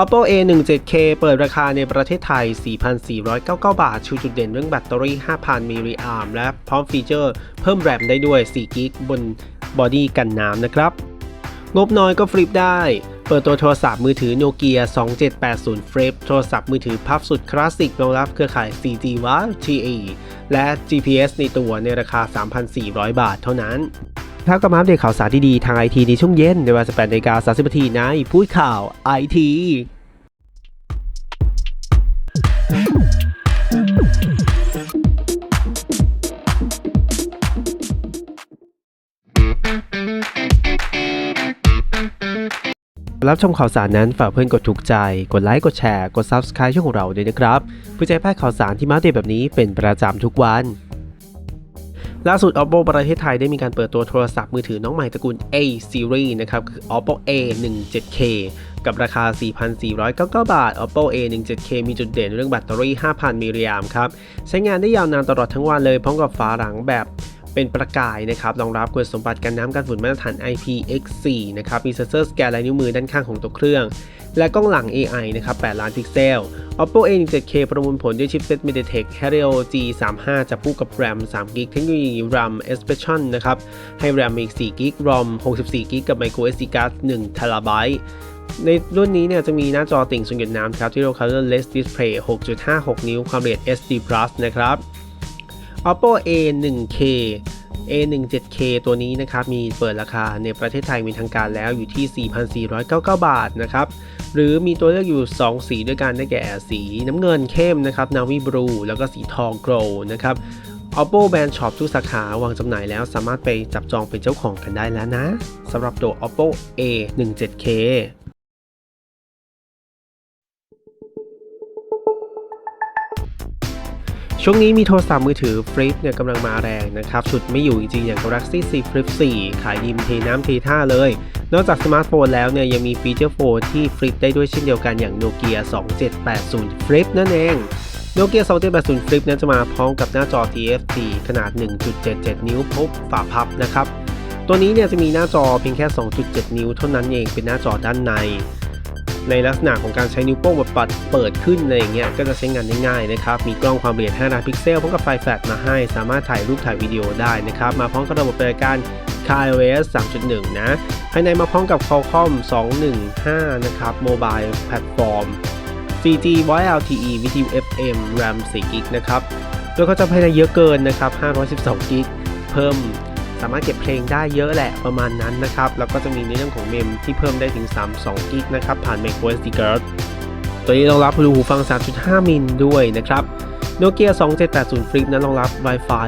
Oppo A 1 7 K เปิดราคาในประเทศไทย 4,499 บาท ชูจุดเด่นเรื่องแบตเตอรี่ 5,000 มิลลิแอมและพร้อมฟีเจอร์เพิ่มแรมได้ด้วย 4 กิกบนบอดี้กันน้ำนะครับ งบน้อยก็ฟลิปได้ เปิดตัวโทรศัพท์มือถือโนเกีย2780 Flip โทรศัพท์มือถือพับสุดคลาสสิกรองรับเครือข่าย 4G Wi TE และ GPS ในตัวในราคา 3,400 บาทเท่านั้น ถ้ากลับมาอัปเดข่าวสารดีๆทางไอทีในช่วงเย็นในเวลา18นาฬิกา30นาทีในพูดข่าวไอทีรับชมข่าวสารนั้นฝากเพื่อนกดถูกใจ กดไลค์ กดแชร์ กด Subscribe ช่องของเราด้วยนะครับ เพื่อจะให้พลาดข่าวสารที่มาเดตแบบนี้เป็นประจำทุกวัน ล่าสุด Oppo ประเทศไทยได้มีการเปิดตัวโทรศัพท์มือถือน้องใหม่ตระกูล A Series นะครับคือ Oppo A 1 7 K กับราคา 4,499 บาท Oppo A 1 7 K มีจุดเด่นเรื่องแบตเตอรี่ 5,000 มิลลิแอมครับ ใช้งานได้ยาวนานตลอดทั้งวันเลยพร้อมกับฝาหลังแบบเป็นประกายนะครับ รองรับคุณสมบัติกันน้ำกันฝุ่นมาตรฐาน IPX4 นะครับ มีเซนเซอร์สแกนลายนิ้วมือด้านข้างของตัวเครื่อง และกล้องหลัง AI นะครับ8ล้านพิกเซล Oppo A17K ประมวลผลด้วยชิปเซ็ต MediaTek Helio G35 จับคู่กับ RAM 3 g b เทคโนโลยี RAM Expansion นะครับ ให้ RAM อีก4 g b ROM 64 g b กับ micro SD card 1 TB ในรุ่นนี้เนี่ยจะมีหน้าจอติ่งทรงหยดน้ำครับที่เรียกว่า Colorless Display 6.56 นิ้ว ความละเอียด SD Plus นะครับ Oppo A1K A17K ตัวนี้นะครับมีเปิดราคาในประเทศไทยมีทางการแล้วอยู่ที่ 4,499 บาทนะครับ หรือมีตัวเลือกอยู่ 2 สีด้วยกันได้แก่สีน้ำเงินเข้มนะครับ Navy Blue แล้วก็สีทอง Glow นะครับ Oppo Band Shop ทุกสาขาวางจำหน่ายแล้วสามารถไปจับจองเป็นเจ้าของกันได้แล้วนะสำหรับตัว Oppo A17K ช่วงนี้มีโทรศัพท์มือถือฟลิปเนี่ยกำลังมาแรงนะครับ ชุดไม่อยู่จริงๆ อย่าง Galaxy Z Flip 4 ขายดีมเทน้ำเทท่าเลย นอกจากสมาร์ทโฟนแล้วเนี่ยยังมีฟีเจอร์โฟนที่ฟลิปได้ด้วยเช่นเดียวกันอย่าง Nokia 2780 Flip นั่นเอง Nokia 2780 Flip นั้นจะมาพร้อมกับหน้าจอ TFT ขนาด 1.77 นิ้วพบฝาพับนะครับ ตัวนี้เนี่ยจะมีหน้าจอเพียงแค่ 2.7 นิ้วเท่านั้นเองเป็นหน้าจอด้านใน ในลักษณะของการใช้นิ้วโป้งแบบปัดเปิดขึ้นอะไรอย่างเงี้ยก็จะใช้งานได้ง่ายนะครับ มีกล้องความละเอียด5ล้านพิกเซลพร้อมกับไฟแฟลชมาให้ สามารถถ่ายรูปถ่ายวิดีโอได้นะครับ มาพร้อมกับระบบปฏิการ iOS 3.1 นะ ภายในมาพร้อมกับ Qualcomm 215 นะครับ Mobile Platform 4G Voice LTE วิทยุ FM RAM 4 g b นะครับโดยเขาจะภายในเยอะเกินนะครับ 512 g b เพิ่มสามารถเก็บเพลงได้เยอะแหละประมาณนั้นนะครับ แล้วก็จะมีในเรื่องของเมมที่เพิ่มได้ถึง 32กิกนะครับ ผ่าน micro SD card ตัวนี้รองรับรูหูฟัง 3.5 มิลด้วยนะครับ Nokia 2780 Flip นั้นรองรับ Wi-Fi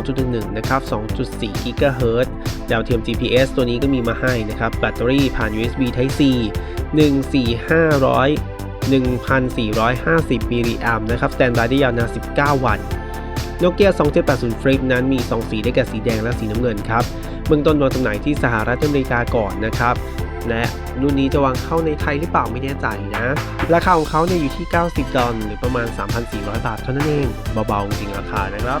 802.11 นะครับ 2.4 GHz ดาวเทียม GPS ตัวนี้ก็มีมาให้นะครับ แบตเตอรี่ผ่าน USB Type C 14500 1,450 มิลลิแอมนะครับ สแตนบายได้ยาวนาน 19 วัน โนเกีย2780 Flip นั้นมี 2 สีได้แก่สีแดงและสีน้ำเงินครับ เบื้องต้นวางจำหน่ายที่สหรัฐอเมริกาก่อนนะครับ และรุ่นนี้จะวางเข้าในไทยหรือเปล่าไม่แน่ใจนะ ราคาของเขาเนี่ยอยู่ที่ 90 ดอลลาร์หรือประมาณ 3,400 บาทเท่านั้นเอง เบาๆจริงราคานะครับ